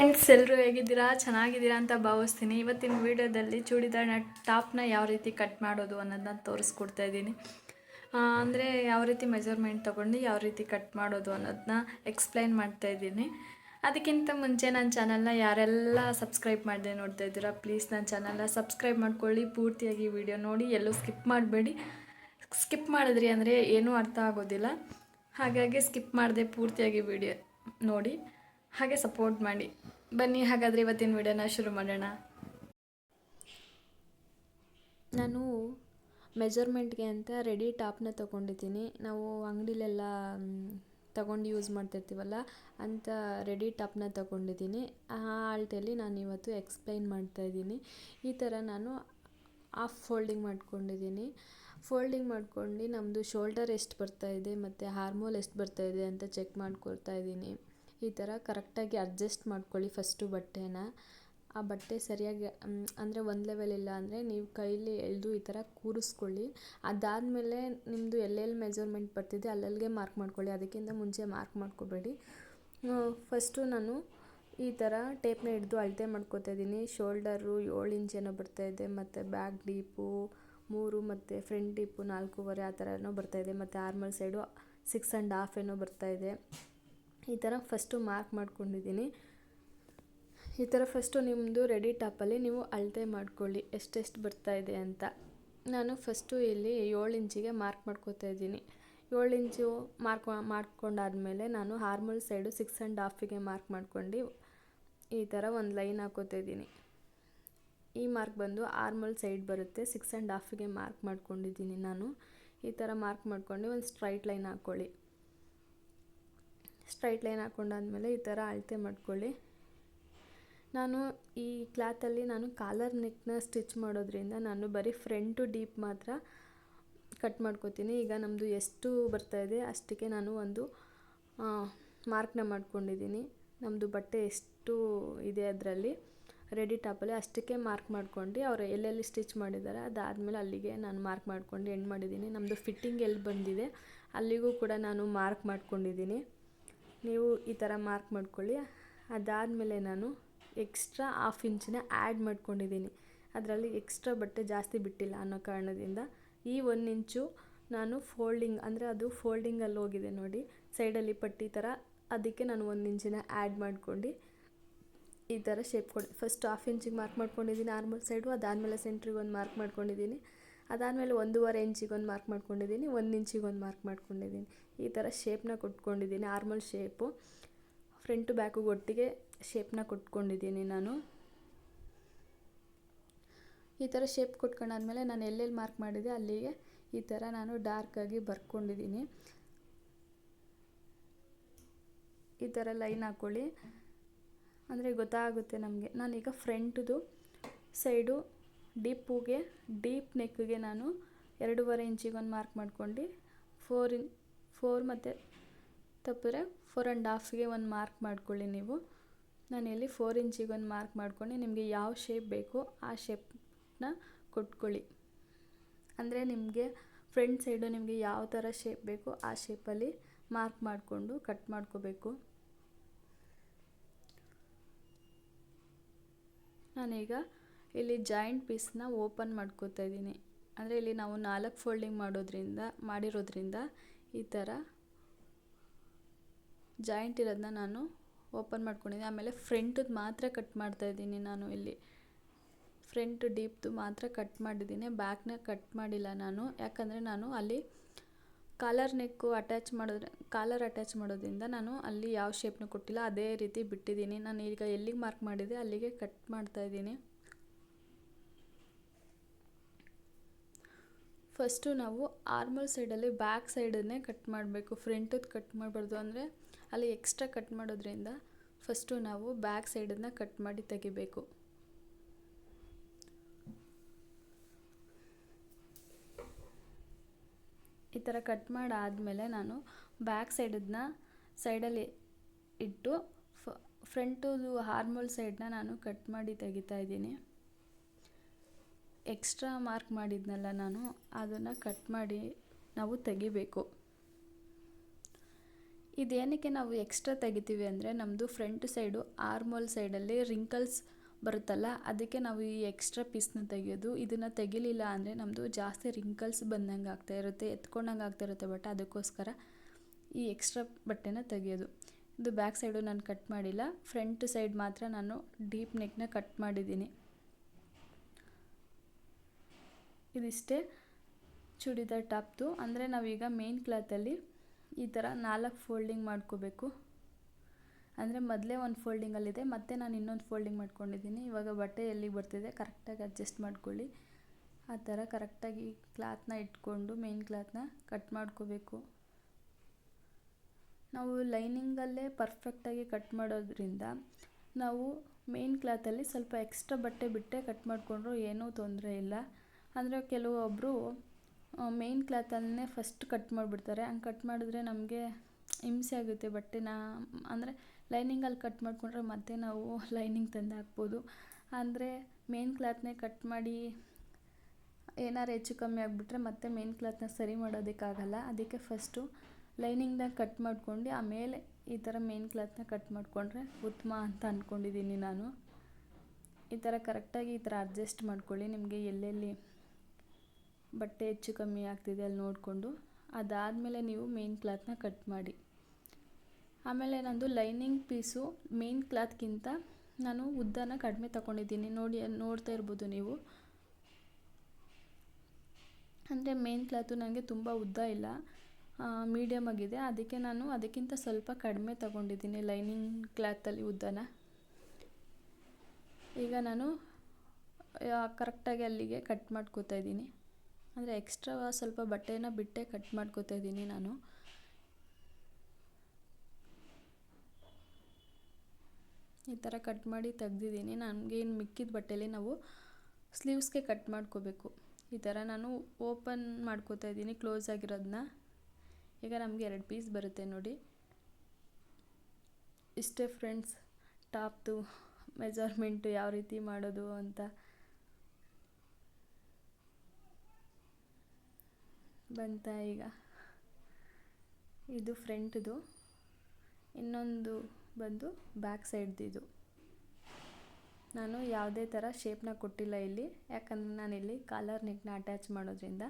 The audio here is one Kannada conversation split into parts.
ಫ್ರೆಂಡ್ಸ್ ಎಲ್ಲರೂ ಹೇಗಿದ್ದೀರಾ? ಚೆನ್ನಾಗಿದ್ದೀರಾ ಅಂತ ಭಾವಿಸ್ತೀನಿ. ಇವತ್ತಿನ ವಿಡಿಯೋದಲ್ಲಿ ಚೂಡಿದಾರ್ನ ಟಾಪ್ನ ಯಾವ ರೀತಿ ಕಟ್ ಮಾಡೋದು ಅನ್ನೋದನ್ನ ತೋರಿಸ್ಕೊಡ್ತಾ ಇದ್ದೀನಿ. ಅಂದರೆ ಯಾವ ರೀತಿ ಮೆಜರ್ಮೆಂಟ್ ತೊಗೊಂಡು ಯಾವ ರೀತಿ ಕಟ್ ಮಾಡೋದು ಅನ್ನೋದನ್ನ ಎಕ್ಸ್ಪ್ಲೈನ್ ಮಾಡ್ತಾ ಇದ್ದೀನಿ. ಅದಕ್ಕಿಂತ ಮುಂಚೆ ನನ್ನ ಚಾನಲ್ನ ಯಾರೆಲ್ಲ ಸಬ್ಸ್ಕ್ರೈಬ್ ಮಾಡದೆ ನೋಡ್ತಾ ಇದ್ದೀರಾ, ಪ್ಲೀಸ್ ನನ್ನ ಚಾನಲ್ನ ಸಬ್ಸ್ಕ್ರೈಬ್ ಮಾಡ್ಕೊಳ್ಳಿ. ಪೂರ್ತಿಯಾಗಿ ವಿಡಿಯೋ ನೋಡಿ, ಎಲ್ಲೂ ಸ್ಕಿಪ್ ಮಾಡಬೇಡಿ. ಸ್ಕಿಪ್ ಮಾಡಿದ್ರಿ ಅಂದರೆ ಏನೂ ಅರ್ಥ ಆಗೋದಿಲ್ಲ. ಹಾಗಾಗಿ ಸ್ಕಿಪ್ ಮಾಡದೆ ಪೂರ್ತಿಯಾಗಿ ವಿಡಿಯೋ ನೋಡಿ. ಹಾಗೆ ಸಪೋರ್ಟ್ ಮಾಡಿ. ಬನ್ನಿ, ಹಾಗಾದರೆ ಇವತ್ತಿನ ವಿಡಿಯೋನ ಶುರು ಮಾಡೋಣ. ನಾನು ಮೆಜರ್ಮೆಂಟ್ಗೆ ಅಂತ ರೆಡಿ ಟಾಪ್ನ ತೊಗೊಂಡಿದ್ದೀನಿ. ನಾವು ಅಂಗಡಿಲೆಲ್ಲ ತಗೊಂಡು ಯೂಸ್ ಮಾಡ್ತಿರ್ತೀವಲ್ಲ, ಅಂತ ರೆಡಿ ಟಾಪ್ನ ತೊಗೊಂಡಿದ್ದೀನಿ. ಆ ಆಲ್ಟಲ್ಲಿ ನಾನು ಇವತ್ತು ಎಕ್ಸ್ಪ್ಲೈನ್ ಮಾಡ್ತಾಯಿದ್ದೀನಿ ಈ ಥರ ನಾನು ಆಫ್ ಫೋಲ್ಡಿಂಗ್ ಮಾಡ್ಕೊಂಡಿದ್ದೀನಿ. ಫೋಲ್ಡಿಂಗ್ ಮಾಡ್ಕೊಂಡು ನಮ್ಮದು ಶೋಲ್ಡರ್ ಎಷ್ಟು ಬರ್ತಾಯಿದೆ ಮತ್ತು ಹಾರ್ಮೋಲ್ ಎಷ್ಟು ಬರ್ತಾಯಿದೆ ಅಂತ ಚೆಕ್ ಮಾಡ್ಕೊಳ್ತಾ ಇದ್ದೀನಿ. ಈ ಥರ ಕರೆಕ್ಟಾಗಿ ಅಡ್ಜಸ್ಟ್ ಮಾಡ್ಕೊಳ್ಳಿ ಫಸ್ಟು ಬಟ್ಟೆನ. ಆ ಬಟ್ಟೆ ಸರಿಯಾಗಿ ಅಂದರೆ ಒಂದು ಲೆವೆಲ್ ಇಲ್ಲ ಅಂದರೆ ನೀವು ಕೈಲಿ ಎಳೆದು ಈ ಥರ ಕೂರಿಸ್ಕೊಳ್ಳಿ. ಅದಾದಮೇಲೆ ನಿಮ್ಮದು ಎಲ್ಲೆಲ್ಲಿ ಮೆಜರ್ಮೆಂಟ್ ಬರ್ತಿದೆ ಅಲ್ಲಲ್ಲಿಗೆ ಮಾರ್ಕ್ ಮಾಡ್ಕೊಳ್ಳಿ. ಅದಕ್ಕಿಂತ ಮುಂಚೆ ಮಾರ್ಕ್ ಮಾಡ್ಕೋಬೇಡಿ. ಫಸ್ಟು ನಾನು ಈ ಥರ ಟೇಪ್ನ ಹಿಡಿದು ಅಳತೆ ಮಾಡ್ಕೋತಾ ಇದ್ದೀನಿ. ಶೋಲ್ಡರು ಏಳು ಇಂಚ್ ಏನೋ ಬರ್ತಾಯಿದೆ ಮತ್ತು ಬ್ಯಾಕ್ ಡೀಪು ಮೂರು ಮತ್ತು ಫ್ರಂಟ್ ಡೀಪು ನಾಲ್ಕೂವರೆ ಆ ಥರ ಏನೋ ಬರ್ತಾಯಿದೆ ಮತ್ತು armhole side six and half ಏನೋ ಬರ್ತಾಯಿದೆ ಈ ಥರ ಫಸ್ಟು ಮಾರ್ಕ್ ಮಾಡ್ಕೊಂಡಿದ್ದೀನಿ. ಈ ಥರ ಫಸ್ಟು ನಿಮ್ಮದು ರೆಡಿ ಟಾಪಲ್ಲಿ ನೀವು ಅಳತೆ ಮಾಡ್ಕೊಳ್ಳಿ, ಎಷ್ಟೆಷ್ಟು ಇದೆ ಅಂತ. ನಾನು ಫಸ್ಟು ಇಲ್ಲಿ ಏಳು ಇಂಚಿಗೆ ಮಾರ್ಕ್ ಮಾಡ್ಕೋತಾ ಇದ್ದೀನಿ. ಏಳು ಇಂಚು ಮಾರ್ಕ್ ಮಾಡ್ಕೊಂಡಾದ್ಮೇಲೆ ನಾನು ಹಾರ್ಮಲ್ ಸೈಡು ಸಿಕ್ಸ್ ಆ್ಯಂಡ್ ಹಾಫಿಗೆ ಮಾರ್ಕ್ ಮಾಡ್ಕೊಂಡು ಈ ಥರ ಒಂದು ಲೈನ್ ಹಾಕೋತಾ ಇದ್ದೀನಿ. ಈ ಮಾರ್ಕ್ ಬಂದು ಆರ್ಮಲ್ ಸೈಡ್ ಬರುತ್ತೆ ಸಿಕ್ಸ್ ಆ್ಯಂಡ್ ಹಾಫಿಗೆ ಮಾರ್ಕ್ ಮಾಡ್ಕೊಂಡಿದ್ದೀನಿ ನಾನು. ಈ ಥರ ಮಾರ್ಕ್ ಮಾಡ್ಕೊಂಡು ಒಂದು ಸ್ಟ್ರೈಟ್ ಲೈನ್ ಹಾಕ್ಕೊಳ್ಳಿ ಸ್ಟ್ರೈಟ್ ಲೈನ್ ಹಾಕೊಂಡಾದ್ಮೇಲೆ ಈ ಥರ ಅಳತೆ ಮಾಡ್ಕೊಳ್ಳಿ. ನಾನು ಈ ಕ್ಲಾತಲ್ಲಿ ನಾನು ಕಾಲರ್ ನೆಕ್ನ ಸ್ಟಿಚ್ ಮಾಡೋದ್ರಿಂದ ನಾನು ಬರೀ ಫ್ರಂಟು ಡೀಪ್ ಮಾತ್ರ ಕಟ್ ಮಾಡ್ಕೋತೀನಿ. ಈಗ ನಮ್ಮದು ಎಷ್ಟು ಬರ್ತಾ ಇದೆ ಅಷ್ಟಕ್ಕೆ ನಾನು ಒಂದು ಮಾರ್ಕ್ನ ಮಾಡ್ಕೊಂಡಿದ್ದೀನಿ. ನಮ್ಮದು ಬಟ್ಟೆ ಎಷ್ಟು ಇದೆ ಅದರಲ್ಲಿ, ರೆಡಿ ಟಾಪಲ್ಲಿ ಅಷ್ಟಕ್ಕೆ ಮಾರ್ಕ್ ಮಾಡ್ಕೊಂಡು ಅವ್ರು ಎಲ್ಲೆಲ್ಲಿ ಸ್ಟಿಚ್ ಮಾಡಿದ್ದಾರೆ ಅದಾದಮೇಲೆ ಅಲ್ಲಿಗೆ ನಾನು ಮಾರ್ಕ್ ಮಾಡ್ಕೊಂಡು ಎಂಡ್ ಮಾಡಿದ್ದೀನಿ. ನಮ್ಮದು ಫಿಟ್ಟಿಂಗ್ ಎಲ್ಲಿ ಬಂದಿದೆ ಅಲ್ಲಿಗೂ ಕೂಡ ನಾನು ಮಾರ್ಕ್ ಮಾಡ್ಕೊಂಡಿದ್ದೀನಿ. ನೀವು ಈ ಥರ ಮಾರ್ಕ್ ಮಾಡ್ಕೊಳ್ಳಿ. ಅದಾದಮೇಲೆ ನಾನು ಎಕ್ಸ್ಟ್ರಾ ಹಾಫ್ ಇಂಚನ್ನ ಆ್ಯಡ್ ಮಾಡ್ಕೊಂಡಿದ್ದೀನಿ. ಅದರಲ್ಲಿ ಎಕ್ಸ್ಟ್ರಾ ಬಟ್ಟೆ ಜಾಸ್ತಿ ಬಿಟ್ಟಿಲ್ಲ ಅನ್ನೋ ಕಾರಣದಿಂದ ಈ ಒಂದು ಇಂಚು ನಾನು ಫೋಲ್ಡಿಂಗ್ ಅಂದರೆ ಅದು ಫೋಲ್ಡಿಂಗಲ್ಲಿ ಹೋಗಿದೆ ನೋಡಿ. ಸೈಡಲ್ಲಿ ಪಟ್ಟಿ ಥರ ಅದಕ್ಕೆ ನಾನು ಒಂದು ಇಂಚಿನ ಆ್ಯಡ್ ಮಾಡ್ಕೊಂಡು ಈ ಥರ ಶೇಪ್ ಕೊಡಿ ಫಸ್ಟ್ ಹಾಫ್ ಇಂಚಿಗೆ ಮಾರ್ಕ್ ಮಾಡ್ಕೊಂಡಿದ್ದೀನಿ ಆರ್ಮಲ್ ಸೈಡು ಅದಾದಮೇಲೆ ಸೆಂಟ್ರಿಗೆ ಒಂದು ಮಾರ್ಕ್ ಮಾಡ್ಕೊಂಡಿದ್ದೀನಿ. ಅದಾದಮೇಲೆ ಒಂದೂವರೆ ಇಂಚಿಗೆ ಒಂದು ಮಾರ್ಕ್ ಮಾಡ್ಕೊಂಡಿದ್ದೀನಿ, ಒಂದು ಇಂಚಿಗೆ ಒಂದು ಮಾರ್ಕ್ ಮಾಡ್ಕೊಂಡಿದ್ದೀನಿ. ಈ ಥರ ಶೇಪ್ನ ಕೊಟ್ಕೊಂಡಿದ್ದೀನಿ, ಆರ್ಮಲ್ ಶೇಪು. ಫ್ರಂಟು ಬ್ಯಾಕು ಒಟ್ಟಿಗೆ ಶೇಪ್ನ ಕೊಟ್ಕೊಂಡಿದ್ದೀನಿ ನಾನು. ಈ ಥರ ಶೇಪ್ ಕೊಟ್ಕೊಂಡಾದ್ಮೇಲೆ ನಾನು ಎಲ್ಲೆಲ್ಲಿ ಮಾರ್ಕ್ ಮಾಡಿದೆ ಅಲ್ಲಿಗೆ ಈ ಥರ ನಾನು ಡಾರ್ಕಾಗಿ ಬರ್ಕೊಂಡಿದ್ದೀನಿ. ಈ ಥರ ಲೈನ್ ಹಾಕ್ಕೊಳ್ಳಿ ಅಂದರೆ ಗೊತ್ತಾಗುತ್ತೆ ನಮಗೆ. ನಾನೀಗ ಫ್ರಂಟ್ದು ಸೈಡು ಡೀಪುಗೆ ಡೀಪ್ ನೆಕ್ಗೆ ನಾನು ಎರಡೂವರೆ ಇಂಚಿಗೆ ಒಂದು ಮಾರ್ಕ್ ಮಾಡ್ಕೊಂಡು ಫೋರ್ ಇನ್ ಫೋರ್ ಮತ್ತು ತಪ್ಪಿದ್ರೆ ಫೋರ್ ಆ್ಯಂಡ್ ಹಾಫ್ಗೆ ಒಂದು ಮಾರ್ಕ್ ಮಾಡ್ಕೊಳ್ಳಿ ನೀವು. ನಾನು ಇಲ್ಲಿ ಫೋರ್ ಇಂಚಿಗೆ ಒಂದು ಮಾರ್ಕ್ ಮಾಡ್ಕೊಂಡು ನಿಮಗೆ ಯಾವ ಶೇಪ್ ಬೇಕೋ ಆ ಶೇಪ್ನ ಕೊಟ್ಕೊಳ್ಳಿ. ಅಂದರೆ ನಿಮಗೆ ಫ್ರಂಟ್ ಸೈಡು ನಿಮಗೆ ಯಾವ ಥರ ಶೇಪ್ ಬೇಕೋ ಆ ಶೇಪಲ್ಲಿ ಮಾರ್ಕ್ ಮಾಡಿಕೊಂಡು ಕಟ್ ಮಾಡ್ಕೋಬೇಕು. ನಾನೀಗ ಇಲ್ಲಿ ಜಾಯಿಂಟ್ ಪೀಸ್ನ ಓಪನ್ ಮಾಡ್ಕೋತಾ ಇದ್ದೀನಿ. ಅಂದರೆ ಇಲ್ಲಿ ನಾವು ನಾಲ್ಕು ಫೋಲ್ಡಿಂಗ್ ಮಾಡೋದ್ರಿಂದ ಮಾಡಿರೋದ್ರಿಂದ ಈ ಥರ ಜಾಯಿಂಟ್ ಇರೋದನ್ನ ನಾನು ಓಪನ್ ಮಾಡ್ಕೊಂಡಿದ್ದೀನಿ. ಆಮೇಲೆ ಫ್ರಂಟದ್ದು ಮಾತ್ರ ಕಟ್ ಮಾಡ್ತಾ ಇದ್ದೀನಿ ನಾನು ಇಲ್ಲಿ. ಫ್ರಂಟ್ ಡೀಪ್ದು ಮಾತ್ರ ಕಟ್ ಮಾಡಿದ್ದೀನಿ. ಬ್ಯಾಕ್ನ ಕಟ್ ಮಾಡಿಲ್ಲ ನಾನು. ಯಾಕಂದರೆ ನಾನು ಅಲ್ಲಿ ಕಾಲರ್ ನೆಕ್ಕು ಅಟ್ಯಾಚ್ ಮಾಡೋದ್ರೆ, ಕಾಲರ್ ಅಟ್ಯಾಚ್ ಮಾಡೋದ್ರಿಂದ ನಾನು ಅಲ್ಲಿ ಯಾವ ಶೇಪ್ನೂ ಕೊಟ್ಟಿಲ್ಲ. ಅದೇ ರೀತಿ ಬಿಟ್ಟಿದ್ದೀನಿ. ನಾನು ಈಗ ಎಲ್ಲಿಗೆ ಮಾರ್ಕ್ ಮಾಡಿದೆ ಅಲ್ಲಿಗೆ ಕಟ್ ಮಾಡ್ತಾ ಫಸ್ಟು ನಾವು ಆರ್ಮಲ್ ಸೈಡಲ್ಲಿ ಬ್ಯಾಕ್ ಸೈಡನ್ನೇ ಕಟ್ ಮಾಡಬೇಕು, ಫ್ರಂಟದ್ದು ಕಟ್ ಮಾಡಬಾರ್ದು ಅಂದರೆ ಅಲ್ಲಿ ಎಕ್ಸ್ಟ್ರಾ ಕಟ್ ಮಾಡೋದ್ರಿಂದ ಫಸ್ಟು ನಾವು ಬ್ಯಾಕ್ ಸೈಡನ್ನು ಕಟ್ ಮಾಡಿ ತೆಗಿಬೇಕು. ಈ ಥರ ಕಟ್ ಮಾಡಾದಮೇಲೆ ನಾನು ಬ್ಯಾಕ್ ಸೈಡದನ್ನ ಸೈಡಲ್ಲಿ ಇಟ್ಟು ಫ್ರಂಟದು ಹಾರ್ಮೋಲ್ ಸೈಡನ್ನ ನಾನು ಕಟ್ ಮಾಡಿ ತೆಗಿತಾ ಇದ್ದೀನಿ. ಎಕ್ಸ್ಟ್ರಾ ಮಾರ್ಕ್ ಮಾಡಿದ್ನಲ್ಲ ನಾನು, ಅದನ್ನು ಕಟ್ ಮಾಡಿ ನಾವು ತೆಗಿಬೇಕು. ಇದೇನಕ್ಕೆ ನಾವು ಎಕ್ಸ್ಟ್ರಾ ತೆಗಿತೀವಿ ಅಂದರೆ ನಮ್ಮದು ಫ್ರಂಟ್ ಸೈಡು ಆರ್ಮೋಲ್ ಸೈಡಲ್ಲಿ ರಿಂಕಲ್ಸ್ ಬರುತ್ತಲ್ಲ, ಅದಕ್ಕೆ ನಾವು ಈ ಎಕ್ಸ್ಟ್ರಾ ಪೀಸ್ನ ತೆಗೆಯೋದು. ಇದನ್ನು ತೆಗಿಲಿಲ್ಲ ಅಂದರೆ ನಮ್ಮದು ಜಾಸ್ತಿ ರಿಂಕಲ್ಸ್ ಬಂದಂಗೆ ಆಗ್ತಾ ಇರುತ್ತೆ, ಎತ್ಕೊಂಡಂಗೆ ಆಗ್ತಾ ಇರುತ್ತೆ ಬಟ್ ಅದಕ್ಕೋಸ್ಕರ ಈ ಎಕ್ಸ್ಟ್ರಾ ಬಟ್ಟೆನ ತೆಗೆಯೋದು. ಇದು ಬ್ಯಾಕ್ ಸೈಡು ನಾನು ಕಟ್ ಮಾಡಿಲ್ಲ ಫ್ರಂಟ್ ಸೈಡ್ ಮಾತ್ರ ನಾನು ಡೀಪ್ ನೆಕ್ನ ಕಟ್ ಮಾಡಿದ್ದೀನಿ. ಇದಿಷ್ಟೇ ಚೂಡಿದಾರ್ ಟಾಪ್ದು. ಅಂದರೆ ನಾವೀಗ ಮೇನ್ ಕ್ಲಾತಲ್ಲಿ ಈ ಥರ ನಾಲ್ಕು ಫೋಲ್ಡಿಂಗ್ ಮಾಡ್ಕೋಬೇಕು. ಅಂದರೆ ಮೊದಲೇ ಒಂದು ಫೋಲ್ಡಿಂಗಲ್ಲಿದೆ ಮತ್ತೆ ನಾನು ಇನ್ನೊಂದು ಫೋಲ್ಡಿಂಗ್ ಮಾಡ್ಕೊಂಡಿದ್ದೀನಿ ಇವಾಗ ಬಟ್ಟೆ ಎಲ್ಲಿಗೆ ಬರ್ತಿದೆ ಕರೆಕ್ಟಾಗಿ ಅಡ್ಜಸ್ಟ್ ಮಾಡ್ಕೊಳ್ಳಿ. ಆ ಥರ ಕರೆಕ್ಟಾಗಿ ಕ್ಲಾತ್ನ ಇಟ್ಕೊಂಡು ಮೇನ್ ಕ್ಲಾತ್ನ ಕಟ್ ಮಾಡ್ಕೋಬೇಕು. ನಾವು ಲೈನಿಂಗಲ್ಲೇ ಪರ್ಫೆಕ್ಟಾಗಿ ಕಟ್ ಮಾಡೋದ್ರಿಂದ ನಾವು ಮೇನ್ ಕ್ಲಾತಲ್ಲಿ ಸ್ವಲ್ಪ ಎಕ್ಸ್ಟ್ರಾ ಬಟ್ಟೆ ಬಿಟ್ಟೆ ಕಟ್ ಮಾಡಿಕೊಂಡ್ರು ಏನೂ ತೊಂದರೆ ಇಲ್ಲ. ಅಂದರೆ ಕೆಲವೊಬ್ಬರು ಮೇನ್ ಕ್ಲಾತಲ್ಲೇ ಫಸ್ಟ್ ಕಟ್ ಮಾಡಿಬಿಡ್ತಾರೆ. ಹಂಗೆ ಕಟ್ ಮಾಡಿದ್ರೆ ನಮಗೆ ಹಿಂಸೆ ಆಗುತ್ತೆ. ಬಟ್ಟೆನ ಅಂದರೆ ಲೈನಿಂಗಲ್ಲಿ ಕಟ್ ಮಾಡಿಕೊಂಡ್ರೆ ಮತ್ತೆ ನಾವು ಲೈನಿಂಗ್ ತಂದು ಹಾಕ್ಬೋದು. ಅಂದರೆ ಮೇನ್ ಕ್ಲಾತ್ನೇ ಕಟ್ ಮಾಡಿ ಏನಾರು ಹೆಚ್ಚು ಕಮ್ಮಿ ಆಗಿಬಿಟ್ರೆ ಮತ್ತೆ ಮೇನ್ ಕ್ಲಾತ್ನ ಸರಿ ಮಾಡೋದಕ್ಕಾಗಲ್ಲ. ಅದಕ್ಕೆ ಫಸ್ಟು ಲೈನಿಂಗ್ನ ಕಟ್ ಮಾಡ್ಕೊಂಡು, ಆಮೇಲೆ ಈ ಥರ ಮೇನ್ ಕ್ಲಾತ್ನ ಕಟ್ ಮಾಡಿಕೊಂಡ್ರೆ ಉತ್ತಮ ಅಂತ ಅಂದ್ಕೊಂಡಿದ್ದೀನಿ ನಾನು. ಈ ಥರ ಕರೆಕ್ಟಾಗಿ ಈ ಥರ ಅಡ್ಜಸ್ಟ್ ಮಾಡ್ಕೊಳ್ಳಿ. ನಿಮಗೆ ಎಲ್ಲೆಲ್ಲಿ ಬಟ್ಟೆ ಹೆಚ್ಚು ಕಮ್ಮಿ ಆಗ್ತಿದೆ ಅಲ್ಲಿ ನೋಡಿಕೊಂಡು. ಅದಾದಮೇಲೆ ನೀವು ಮೇನ್ ಕ್ಲಾತ್ನ ಕಟ್ ಮಾಡಿ. ಆಮೇಲೆ ನಂದು ಲೈನಿಂಗ್ ಪೀಸು ಮೇನ್ ಕ್ಲಾತ್ಗಿಂತ ನಾನು ಉದ್ದನ ಕಡಿಮೆ ತಗೊಂಡಿದ್ದೀನಿ ನೋಡಿ, ನೋಡ್ತಾ ಇರ್ಬೋದು ನೀವು. ಅಂದರೆ ಮೇನ್ ಕ್ಲಾತು ನನಗೆ ತುಂಬ ಉದ್ದ ಇಲ್ಲ. ಮೀಡಿಯಮ್ ಆಗಿದೆ. ಅದಕ್ಕೆ ನಾನು ಅದಕ್ಕಿಂತ ಸ್ವಲ್ಪ ಕಡಿಮೆ ತಗೊಂಡಿದ್ದೀನಿ ಲೈನಿಂಗ್ ಕ್ಲಾತಲ್ಲಿ ಉದ್ದನ. ಈಗ ನಾನು ಕರೆಕ್ಟಾಗಿ ಅಲ್ಲಿಗೆ ಕಟ್ ಮಾಡ್ಕೋತಾ ಇದ್ದೀನಿ. ಅಂದರೆ ಎಕ್ಸ್ಟ್ರಾ ಸ್ವಲ್ಪ ಬಟ್ಟೆನ ಬಿಟ್ಟೆ ಕಟ್ ಮಾಡ್ಕೋತಾ ಇದ್ದೀನಿ ನಾನು. ಈ ಥರ ಕಟ್ ಮಾಡಿ ತೆಗ್ದಿದ್ದೀನಿ. ನನಗೆ ಇನ್ನು ಮಿಕ್ಕಿದ ಬಟ್ಟೆಲಿ ನಾವು ಸ್ಲೀವ್ಸ್ಗೆ ಕಟ್ ಮಾಡ್ಕೋಬೇಕು. ಈ ಥರ ನಾನು ಓಪನ್ ಮಾಡ್ಕೋತಾ ಇದ್ದೀನಿ ಕ್ಲೋಸ್ ಆಗಿರೋದನ್ನ ಈಗ ನಮಗೆ ಎರಡು ಪೀಸ್ ಬರುತ್ತೆ ನೋಡಿ. ಇಷ್ಟೇ ಫ್ರೆಂಡ್ಸ್ ಟಾಪ್ದು ಮೆಜರ್ಮೆಂಟು ಯಾವ ರೀತಿ ಮಾಡೋದು ಅಂತ. ಬಂತ ಈಗ. ಇದು ಫ್ರಂಟ್ದು. ಇನ್ನೊಂದು ಬಂದು ಬ್ಯಾಕ್ ಸೈಡ್ದಿದು. ನಾನು ಯಾವುದೇ ಥರ ಶೇಪ್ನ ಕೊಟ್ಟಿಲ್ಲ ಇಲ್ಲಿ. ಯಾಕಂದರೆ ನಾನಿಲ್ಲಿ ಕಾಲರ್ ನೆಕ್ನ ಅಟ್ಯಾಚ್ ಮಾಡೋದ್ರಿಂದ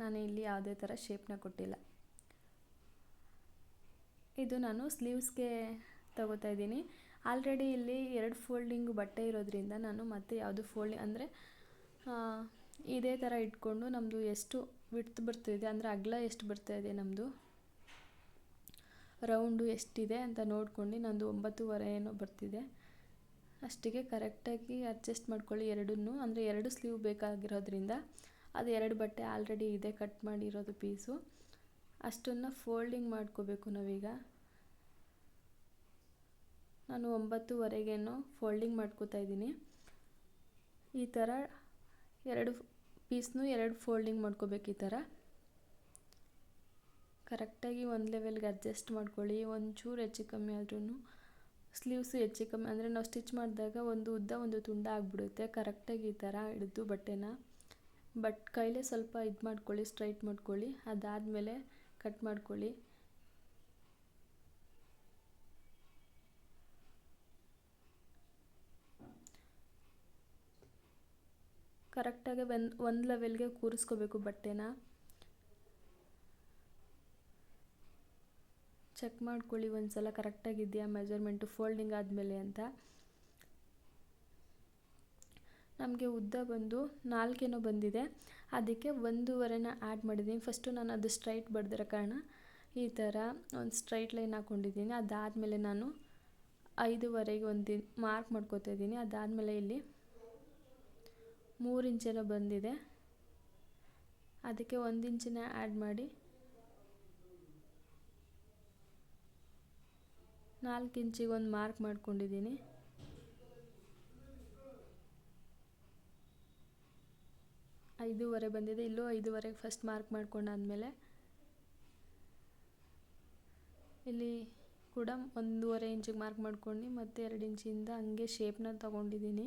ನಾನು ಇಲ್ಲಿ ಯಾವುದೇ ಥರ ಶೇಪ್ನ ಕೊಟ್ಟಿಲ್ಲ. ಇದು ನಾನು ಸ್ಲೀವ್ಸ್ಗೆ ತಗೋತಾ ಇದ್ದೀನಿ. ಆಲ್ರೆಡಿ ಇಲ್ಲಿ ಎರಡು ಫೋಲ್ಡಿಂಗು ಬಟ್ಟೆ ಇರೋದ್ರಿಂದ ನಾನು ಮತ್ತೆ ಯಾವುದು ಫೋಲ್ಡಿಂಗ್ ಅಂದರೆ ಇದೇ ಥರ ಇಟ್ಕೊಂಡು ನಮ್ಮದು ಎಷ್ಟು ವಿಡ್ತ್ ಬರ್ತಿದೆ ಅಂದರೆ ಅಗಲ ಎಷ್ಟು ಬರ್ತಾ ಇದೆ ನಮ್ಮದು ರೌಂಡು ಎಷ್ಟಿದೆ ಅಂತ ನೋಡ್ಕೊಂಡು ನಂದು ಒಂಬತ್ತುವರೆ ಏನೋ ಬರ್ತಿದೆ. ಅಷ್ಟಿಗೆ ಕರೆಕ್ಟಾಗಿ ಅಡ್ಜಸ್ಟ್ ಮಾಡ್ಕೊಳ್ಳಿ ಎರಡನ್ನೂ. ಅಂದರೆ ಎರಡು ಸ್ಲೀವ್ ಬೇಕಾಗಿರೋದ್ರಿಂದ ಅದು ಎರಡು ಬಟ್ಟೆ ಆಲ್ರೆಡಿ ಇದೆ ಕಟ್ ಮಾಡಿರೋದು ಪೀಸು. ಅಷ್ಟನ್ನು ಫೋಲ್ಡಿಂಗ್ ಮಾಡ್ಕೋಬೇಕು ನಾವೀಗ. ನಾನು ಒಂಬತ್ತುವರೆಗೇನೋ ಫೋಲ್ಡಿಂಗ್ ಮಾಡ್ಕೋತಾ ಇದ್ದೀನಿ. ಈ ಥರ ಎರಡು ಪೀಸ್ನು ಎರಡು ಫೋಲ್ಡಿಂಗ್ ಮಾಡ್ಕೋಬೇಕು ಈ ಥರ. ಕರೆಕ್ಟಾಗಿ ಒಂದು ಲೆವೆಲ್ಗೆ ಅಡ್ಜಸ್ಟ್ ಮಾಡ್ಕೊಳ್ಳಿ. ಒಂಚೂರು ಹೆಚ್ಚು ಕಮ್ಮಿ ಆದ್ರೂ ಸ್ಲೀವ್ಸು ಹೆಚ್ಚು ಕಮ್ಮಿ, ಅಂದರೆ ನಾವು ಸ್ಟಿಚ್ ಮಾಡಿದಾಗ ಒಂದು ಉದ್ದ, ಒಂದು ತುಂಡ ಆಗಿಬಿಡುತ್ತೆ. ಕರೆಕ್ಟಾಗಿ ಈ ಥರ ಹಿಡಿದು ಬಟ್ಟೆನ. ಬಟ್ ಕೈಲೇ ಸ್ವಲ್ಪ ಇದು ಮಾಡ್ಕೊಳ್ಳಿ ಸ್ಟ್ರೈಟ್ ಮಾಡ್ಕೊಳ್ಳಿ. ಅದಾದಮೇಲೆ ಕಟ್ ಮಾಡ್ಕೊಳ್ಳಿ. ಕರೆಕ್ಟಾಗಿ ಒನ್ ಒಂದು ಲೆವೆಲ್ಗೆ ಕೂರಿಸ್ಕೋಬೇಕು ಬಟ್ಟೆನ. ಚೆಕ್ ಮಾಡ್ಕೊಳ್ಳಿ ಒಂದು ಸಲ ಕರೆಕ್ಟಾಗಿದೆಯಾ ಮೆಜರ್ಮೆಂಟು ಫೋಲ್ಡಿಂಗ್ ಆದಮೇಲೆ ಅಂತ. ನಮಗೆ ಉದ್ದ ಬಂದು ನಾಲ್ಕೇನೋ ಬಂದಿದೆ. ಅದಕ್ಕೆ ಒಂದೂವರೆನ ಆ್ಯಡ್ ಮಾಡಿದ್ದೀನಿ. ಫಸ್ಟು ನಾನು ಅದು ಸ್ಟ್ರೈಟ್ ಬಡ್ದಿರೋ ಕಾರಣ ಈ ಥರ ಒಂದು ಸ್ಟ್ರೈಟ್ ಲೈನ್ ಹಾಕ್ಕೊಂಡಿದ್ದೀನಿ ಅದಾದಮೇಲೆ ನಾನು ಐದುವರೆಗೆ ಒಂದು ಮಾರ್ಕ್ ಮಾಡ್ಕೋತಾ ಇದ್ದೀನಿ. ಅದಾದಮೇಲೆ ಇಲ್ಲಿ ಮೂರು ಇಂಚೇನೋ ಬಂದಿದೆ. ಅದಕ್ಕೆ ಒಂದು ಇಂಚಿನ ಆ್ಯಡ್ ಮಾಡಿ. ನಾಲ್ಕು ಇಂಚಿಗೆ ಒಂದು ಮಾರ್ಕ್ ಮಾಡ್ಕೊಂಡಿದ್ದೀನಿ. ಐದೂವರೆ ಬಂದಿದೆ. ಇಲ್ಲೂ ಐದೂವರೆಗೆ ಫಸ್ಟ್ ಮಾರ್ಕ್ ಮಾಡ್ಕೊಂಡಾದ್ಮೇಲೆ ಇಲ್ಲಿ ಕೂಡ ಒಂದೂವರೆ ಇಂಚಿಗೆ ಮಾರ್ಕ್ ಮಾಡ್ಕೊಂಡು ಮತ್ತೆ ಎರಡು ಇಂಚಿಂದ ಹಂಗೆ ಶೇಪ್ನ ತಗೊಂಡಿದ್ದೀನಿ.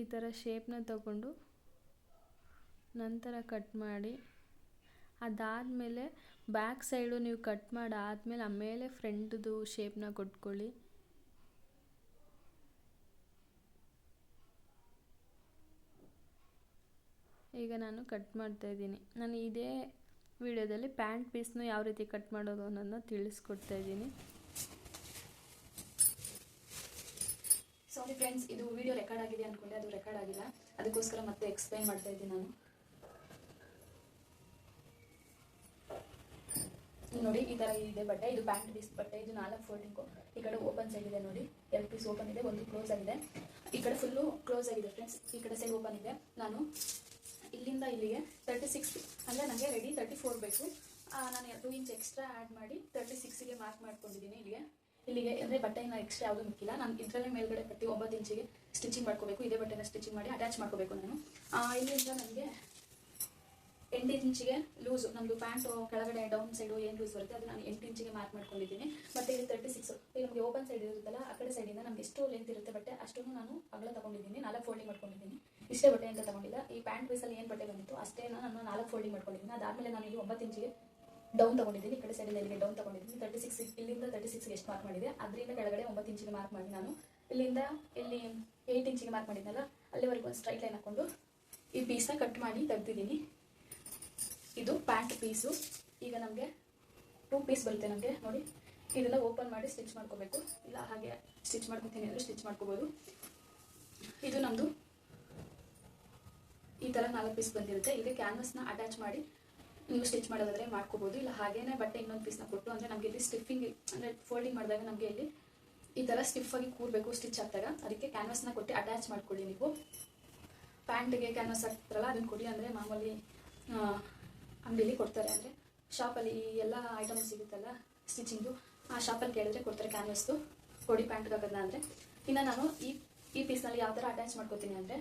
ಈ ಥರ ಶೇಪ್ನ ತಗೊಂಡು ನಂತರ ಕಟ್ ಮಾಡಿ, ಅದಾದಮೇಲೆ ಬ್ಯಾಕ್ ಸೈಡು ನೀವು ಕಟ್ ಮಾಡಾದ್ಮೇಲೆ ಆಮೇಲೆ ಫ್ರಂಟ್ದು ಶೇಪ್ನ ಕೊಟ್ಕೊಳ್ಳಿ. ಈಗ ನಾನು ಕಟ್ ಮಾಡ್ತಾ ಇದ್ದೀನಿ. ನಾನು ಇದೇ ವಿಡಿಯೋದಲ್ಲಿ ಪ್ಯಾಂಟ್ ಪೀಸ್ನು ಯಾವ ರೀತಿ ಕಟ್ ಮಾಡೋದು ಅನ್ನೋದನ್ನ ತಿಳಿಸ್ಕೊಡ್ತಾ ಇದ್ದೀನಿ. ಸಾರಿ ಫ್ರೆಂಡ್ಸ್ ಇದು ವಿಡಿಯೋ ರೆಕಾರ್ಡ್ ಆಗಿದೆ ಅನ್ಕೊಂಡೆ. ಅದು ರೆಕಾರ್ಡ್ ಆಗಿಲ್ಲ. ಅದಕ್ಕೋಸ್ಕರ ಮತ್ತೆ ಎಕ್ಸ್ಪ್ಲೈನ್ ಮಾಡ್ತಾ ಇದ್ದೀನಿ ನಾನು. ನೋಡಿ, ಈ ತರ ಇದೆ ಬಟ್ಟೆ. ಇದು ಪ್ಯಾಂಟ್ ಪೀಸ್ ಬಟ್ಟೆ. ಇದು ನಾಲ್ಕು ಫೋಲ್ಡಿಂಗು ಈ ಕಡೆ ಓಪನ್ ಸೈಡ್ ಇದೆ ನೋಡಿ. ಎರಡು ಪೀಸ್ ಓಪನ್ ಇದೆ, ಒಂದು ಕ್ಲೋಸ್ ಆಗಿದೆ. ಈ ಕಡೆ ಫುಲ್ಲು ಕ್ಲೋಸ್ ಆಗಿದೆ ಫ್ರೆಂಡ್ಸ್ ಈ ಕಡೆ ಸೈಡ್ ಓಪನ್ ಇದೆ. ನಾನು ಇಲ್ಲಿಂದ ಇಲ್ಲಿಗೆ ತರ್ಟಿ ಸಿಕ್ಸ್ ಅಂದರೆ ನನಗೆ ರೆಡಿ ತರ್ಟಿ ಫೋರ್ ಬೇಕು ನಾನು ಟೂ ಇಂಚ್ ಎಕ್ಸ್ಟ್ರಾ ಆ್ಯಡ್ ಮಾಡಿ ತರ್ಟಿ ಸಿಕ್ಸ್ಗೆ ಮಾರ್ಕ್ ಮಾಡ್ಕೊಂಡಿದ್ದೀನಿ ಇಲ್ಲಿಗೆ. ಇಲ್ಲಿಗೆ ಅಂದರೆ ಬಟ್ಟೆನ ಎಕ್ಸ್ಟ್ರಾ ಯಾವುದೂ ಮಿಕ್ಕಿಲ್ಲ. ನಾನು ಇದರಲ್ಲೇ ಮೇಲ್ಗಡೆ ಕಟ್ಟಿ ಒಂಬತ್ತು ಇಂಚಿಗೆ ಸ್ಟಿಚಿಂಗ್ ಮಾಡ್ಕೋಬೇಕು. ಇದೇ ಬಟ್ಟೆನ ಸ್ಟಿಚಿಂಗ್ ಮಾಡಿ ಅಟ್ಯಾಚ್ ಮಾಡ್ಕೋಬೇಕು ನಾನು. ಇಲ್ಲಿಂದ ನನಗೆ ಎಂಟು ಇಂಚಿಗೆ ಲೂಸು ನಮ್ಮದು ಪ್ಯಾಂಟು ಕೆಳಗಡೆ ಡೌನ್ ಸೈಡು ಏನು ಲೂಸ್ ಬರುತ್ತೆ, ಅದು ನಾನು ಎಂಟು ಇಂಚಿಗೆ ಮಾರ್ಕ್ ಮಾಡ್ಕೊಂಡಿದ್ದೀನಿ. ಮತ್ತು ಇಲ್ಲಿ ತರ್ಟಿ ಸಿಕ್ಸ್ ಈಗ ನಮಗೆ ಓಪನ್ ಸೈಡ್ ಇರುತ್ತಲ್ಲ, ಆ ಕಡೆ ಸೈಡಿಂದ ನಮ್ಗೆ ಎಷ್ಟು ಲೆಂತ್ ಇರುತ್ತೆ ಬಟ್ಟೆ, ಅಷ್ಟನ್ನು ನಾನು ಅಗಲ ತಗೊಂಡಿದ್ದೀನಿ. ನಾಲ್ಕು ಫೋಲ್ಡಿಂಗ್ ಮಾಡ್ಕೊಂಡಿದ್ದೀನಿ. ಇಷ್ಟೇ ಬಟ್ಟೆ ಅಂತ ತಗೊಂಡಿಲ್ಲ. ಈ ಪ್ಯಾಂಟ್ ಪೀಸಲ್ಲಿ ಏನು ಬಟ್ಟೆ ಬಂದಿತ್ತು ಅಷ್ಟೇ ನಾನು ನಾಲ್ಕು ಫೋಲ್ಡಿಂಗ್ ಮಾಡ್ಕೊಂಡಿದ್ದೀನಿ. ಅದಾದಮೇಲೆ ನಾನು ಈ ಒಂಬತ್ತು ಇಂಚಿಗೆ ಡೌನ್ ತಗೊಂಡಿದ್ದೀನಿ, ಈ ಕಡೆ ಸೈಡಿಂದ ಇಲ್ಲಿಗೆ ಡೌನ್ ತಗೊಂಡಿದ್ದೀನಿ. ತರ್ಟಿ ಸಿಕ್ಸ್ ಇಲ್ಲಿಂದ ತರ್ಟಿ ಸಿಕ್ಸ್ ಎಷ್ಟು ಮಾರ್ಕ್ ಮಾಡಿದೆ? ಅದರಿಂದ ಕೆಳಗಡೆ ಒಂಬತ್ತು ಇಂಚಿಗೆ ಮಾರ್ಕ್ ಮಾಡಿ ನಾನು. ಇಲ್ಲಿಂದ ಇಲ್ಲಿ ಏಯ್ಟ್ ಇಂಚಿಗೆ ಮಾರ್ಕ್ ಮಾಡಿದ್ನಲ್ಲ, ಅಲ್ಲಿವರೆಗೂ ಒಂದು ಸ್ಟ್ರೈಟ್ ಲೈನ್ ಹಾಕೊಂಡು ಈ ಪೀಸ್ನ ಕಟ್ ಮಾಡಿ ತೆಗ್ದಿದ್ದೀನಿ. ಇದು ಪ್ಯಾಂಟ್ ಪೀಸು ಈಗ ನಮಗೆ ಟೂ ಪೀಸ್ ಬರುತ್ತೆ ನಮಗೆ, ನೋಡಿ. ಇದೆಲ್ಲ ಓಪನ್ ಮಾಡಿ ಸ್ಟಿಚ್ ಮಾಡ್ಕೋಬೇಕು. ಇಲ್ಲ, ಹಾಗೆ ಸ್ಟಿಚ್ ಮಾಡ್ಕೊತೀನಿ ಅಂದರೆ ಸ್ಟಿಚ್ ಮಾಡ್ಕೋಬೋದು. ಇದು ನಮ್ಮದು ಈ ಥರ ನಾಲ್ಕು ಪೀಸ್ ಬಂದಿರುತ್ತೆ. ಈಗ ಕ್ಯಾನ್ವಸ್ನ ಅಟ್ಯಾಚ್ ಮಾಡಿ ನೀವು ಸ್ಟಿಚ್ ಮಾಡೋದಾದ್ರೆ ಮಾಡ್ಕೋಬೋದು. ಇಲ್ಲ, ಹಾಗೇನೆ ಬಟ್ಟೆ ಇನ್ನೊಂದು ಪೀಸ್ನ ಕೊಟ್ಟು, ಅಂದರೆ ನಮಗೆ ಇಲ್ಲಿ ಸ್ಟಿಫಿಂಗ್ ಅಂದರೆ ಫೋಲ್ಡಿಂಗ್ ಮಾಡಿದಾಗ ನಮಗೆ ಇಲ್ಲಿ ಈ ಥರ ಸ್ಟಿಫಾಗಿ ಕೂರ್ಬೇಕು ಸ್ಟಿಚ್ ಹಾಕಿದಾಗ ಅದಕ್ಕೆ ಕ್ಯಾನ್ವಸ್ನ ಕೊಟ್ಟು ಅಟ್ಯಾಚ್ ಮಾಡ್ಕೊಳ್ಳಿ ನೀವು. ಪ್ಯಾಂಟ್ಗೆ ಕ್ಯಾನ್ವಸ್ ಹಾಕ್ತಾರಲ್ಲ, ಅದನ್ನು ಕೊಡಿ ಅಂದರೆ ಮಾಮೂಲಿ ಅಂಗಡಿಯಲ್ಲಿ ಕೊಡ್ತಾರೆ. ಅಂದರೆ ಶಾಪಲ್ಲಿ ಈ ಎಲ್ಲ ಐಟಮ್ ಸಿಗುತ್ತಲ್ಲ ಸ್ಟಿಚಿಂಗು ಆ ಶಾಪಲ್ಲಿ ಕೇಳಿದ್ರೆ ಕೊಡ್ತಾರೆ ಕ್ಯಾನ್ವಸ್ದು ಕೊಡಿ ಪ್ಯಾಂಟ್ಗೆ ಹಾಕೋದನ್ನ ಅಂದರೆ. ಇನ್ನು ನಾನು ಈ ಈ ಪೀಸ್ನಲ್ಲಿ ಯಾವ ಥರ ಅಟ್ಯಾಚ್ ಮಾಡ್ಕೋತೀನಿ ಅಂದರೆ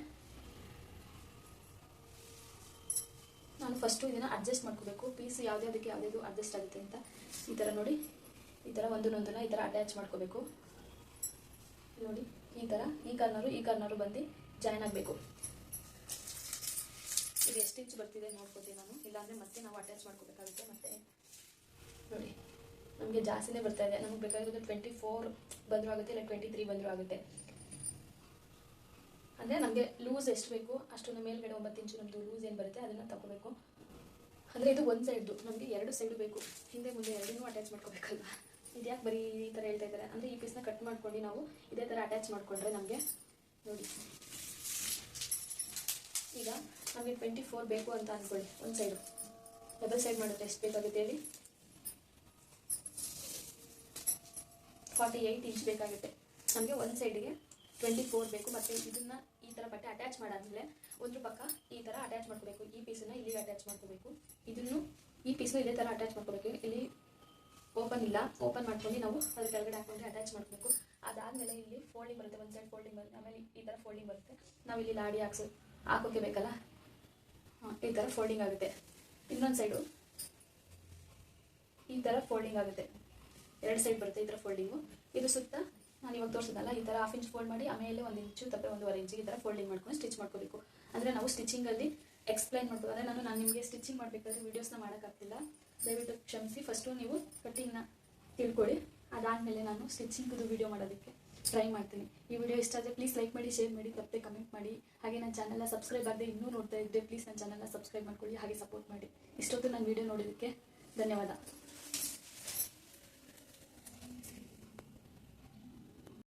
ನಾನು ಫಸ್ಟು ಇದನ್ನು ಅಡ್ಜಸ್ಟ್ ಮಾಡ್ಕೋಬೇಕು. ಪೀಸ್ ಯಾವುದೇ ಅದಕ್ಕೆ ಯಾವುದೇ ಅಡ್ಜಸ್ಟ್ ಆಗುತ್ತೆ ಅಂತ ಈ ಥರ ನೋಡಿ. ಈ ಥರ ಒಂದನ್ನೊಂದನ್ನು ಈ ಥರ ಅಟ್ಯಾಚ್ ಮಾಡ್ಕೋಬೇಕು. ನೋಡಿ, ಈ ಥರ ಈ ಕಾರ್ನರು ಈ ಕಾರ್ನರು ಬಂದು ಜಾಯ್ನ್ ಆಗಬೇಕು. ಇದು ಎಷ್ಟು ಇಂಚ್ ಬರ್ತಿದೆ ನೋಡ್ಕೋತೀನಿ ನಾನು. ಇಲ್ಲಾಂದರೆ ಮತ್ತೆ ನಾವು ಅಟ್ಯಾಚ್ ಮಾಡ್ಕೋಬೇಕಾಗುತ್ತೆ ಮತ್ತೆ. ನೋಡಿ, ನಮಗೆ ಜಾಸ್ತಿನೇ ಬರ್ತಾ ಇದೆ. ನಮಗೆ ಬೇಕಾಗಿರೋದು ಟ್ವೆಂಟಿ ಫೋರ್ ಬಂದರೂ ಆಗುತ್ತೆ, ಇಲ್ಲ ಟ್ವೆಂಟಿ ತ್ರೀ ಬಂದರೂ ಆಗುತ್ತೆ. ಅಂದರೆ ನಮಗೆ ಲೂಸ್ ಎಷ್ಟು ಬೇಕು, ಅಷ್ಟೊಂದು ಮೇಲ್ಗಡೆ ಒಂಬತ್ತು ಇಂಚು ನಮ್ಮದು ಲೂಸ್ ಏನು ಬರುತ್ತೆ, ಅದನ್ನು ತಗೋಬೇಕು. ಅಂದರೆ ಇದು ಒಂದು ಸೈಡ್ದು ನಮಗೆ ಎರಡು ಸೈಡು ಬೇಕು. ಹಿಂದೆ ಮುಂದೆ ಎರಡನ್ನೂ ಅಟ್ಯಾಚ್ ಮಾಡ್ಕೋಬೇಕಲ್ವಾ? ಇದು ಯಾಕೆ ಬರೀ ಈ ಥರ ಹೇಳ್ತಾ ಇದ್ದಾರೆ? ಅಂದರೆ ಈ ಪೀಸ್ನ ಕಟ್ ಮಾಡ್ಕೊಂಡು ನಾವು ಇದೇ ಥರ ಅಟ್ಯಾಚ್ ಮಾಡಿಕೊಂಡ್ರೆ ನಮಗೆ ನೋಡಿ. ಈಗ ನಮಗೆ ಟ್ವೆಂಟಿ ಫೋರ್ ಬೇಕು ಅಂತ ಅಂದ್ಕೊಳ್ಳಿ ಒಂದು ಸೈಡು ಡಬಲ್ ಸೈಡ್ ಮಾಡಿದ್ರೆ ಎಷ್ಟು ಬೇಕಾಗುತ್ತೆ ಹೇಳಿ? ಫಾರ್ಟಿ ಏಯ್ಟ್ ಇಂಚ್ ಬೇಕಾಗುತ್ತೆ. ನಮಗೆ ಒಂದು ಸೈಡಿಗೆ ಟ್ವೆಂಟಿ ಫೋರ್ ಬೇಕು, ಮತ್ತು ಇದನ್ನ ಈ ಥರ ಬಟ್ಟೆ ಅಟ್ಯಾಚ್ ಮಾಡಾದ್ಮೇಲೆ ಒಂದು ಪಕ್ಕ ಈ ಥರ ಅಟ್ಯಾಚ್ ಮಾಡ್ಕೋಬೇಕು. ಈ ಪೀಸನ್ನ ಇಲ್ಲಿಗೆ ಅಟ್ಯಾಚ್ ಮಾಡ್ಕೋಬೇಕು. ಇದನ್ನು ಈ ಪೀಸ್ನ ಇದೇ ಥರ ಅಟ್ಯಾಚ್ ಮಾಡ್ಕೋಬೇಕು. ಇಲ್ಲಿ ಓಪನ್ ಇಲ್ಲ. ಓಪನ್ ಮಾಡ್ಕೊಂಡು ನಾವು ಅದ್ರ ಕೆಳಗಡೆ ಹಾಕೊಂಡು ಅಟ್ಯಾಚ್ ಮಾಡಬೇಕು ಅದಾದಮೇಲೆ ಇಲ್ಲಿ ಫೋಲ್ಡಿಂಗ್ ಬರುತ್ತೆ. ಒಂದು ಸೈಡ್ ಫೋಲ್ಡಿಂಗ್ ಬರುತ್ತೆ ಆಮೇಲೆ ಈ ಥರ ಫೋಲ್ಡಿಂಗ್ ಬರುತ್ತೆ. ನಾವು ಇಲ್ಲಿ ಲಾಡಿ ಹಾಕ್ಸೋ ಹಾಕೋಕೆ ಬೇಕಲ್ಲ ಈ ಥರ ಫೋಲ್ಡಿಂಗ್ ಆಗುತ್ತೆ. ಇನ್ನೊಂದು ಸೈಡು ಈ ಥರ ಫೋಲ್ಡಿಂಗ್ ಆಗುತ್ತೆ. ಎರಡು ಸೈಡ್ ಬರುತ್ತೆ ಈ ಥರ ಫೋಲ್ಡಿಂಗು ಇದು ಸುತ್ತ ನಾನು ಇವಾಗ ತೋರಿಸಿದಲ್ಲ ಈ ಥರ ಹಾಫ್ ಇಂಚ್ ಫೋಲ್ಡ್ ಮಾಡಿ ಆಮೇಲೆ ಒಂದು ಇಂಚು ತಪ್ಪೆ ಒಂದೂವರೆ ಇಂಚಿಗೆ ಈ ಥರ ಫೋಲ್ಡಿಂಗ್ ಮಾಡ್ಕೊಂಡು ಸ್ಟಿಚ್ ಮಾಡ್ಕೋಬೇಕು. ಅಂದರೆ ನಾವು ಸ್ಟಿಚಿಂಗಲ್ಲಿ ಎಕ್ಸ್ಪ್ಲೈನ್ ಮಾಡ್ಬೋದು ಅಂದರೆ ನಾನು ನಾನು ನಿಮಗೆ ಸ್ಟಿಚಿಂಗ್ ಮಾಡಬೇಕಾದ್ರೆ ವೀಡಿಯೋಸ್ನ ಮಾಡೋಕ್ಕಾಗ್ತಿಲ್ಲ ದಯವಿಟ್ಟು ಕ್ಷಮಿಸಿ. ಫಸ್ಟು ನೀವು ಕಟ್ಟಿಂಗ್ನ ತಿಳ್ಕೊಳ್ಳಿ. ಅದಾದಮೇಲೆ ನಾನು ಸ್ಟಿಚಿಂಗ್ದು ವೀಡಿಯೋ ಮಾಡೋದಕ್ಕೆ ಟ್ರೈ ಮಾಡ್ತೀನಿ. ಈ ವಿಡಿಯೋ ಇಷ್ಟ ಆದರೆ ಪ್ಲೀಸ್ ಲೈಕ್ ಮಾಡಿ ಶೇರ್ ಮಾಡಿ ತಪ್ಪದೆ ಕಮೆಂಟ್ ಮಾಡಿ. ಹಾಗೆ ನನ್ನ ಚಾನಲ್ನ ಸಬ್ಸ್ಕ್ರೈಬ್ ಆಗದೆ ಇನ್ನೂ ನೋಡ್ತಾ ಇದ್ದರೆ ಪ್ಲೀಸ್ ನನ್ನ ಚಾನಲ್ನ ಸಬ್ಸ್ಕ್ರೈಬ್ ಮಾಡ್ಕೊಳ್ಳಿ. ಹಾಗೆ ಸಪೋರ್ಟ್ ಮಾಡಿ. ಇಷ್ಟೊತ್ತು ನನ್ನ ವಿಡಿಯೋ ನೋಡೋದಕ್ಕೆ ಧನ್ಯವಾದ.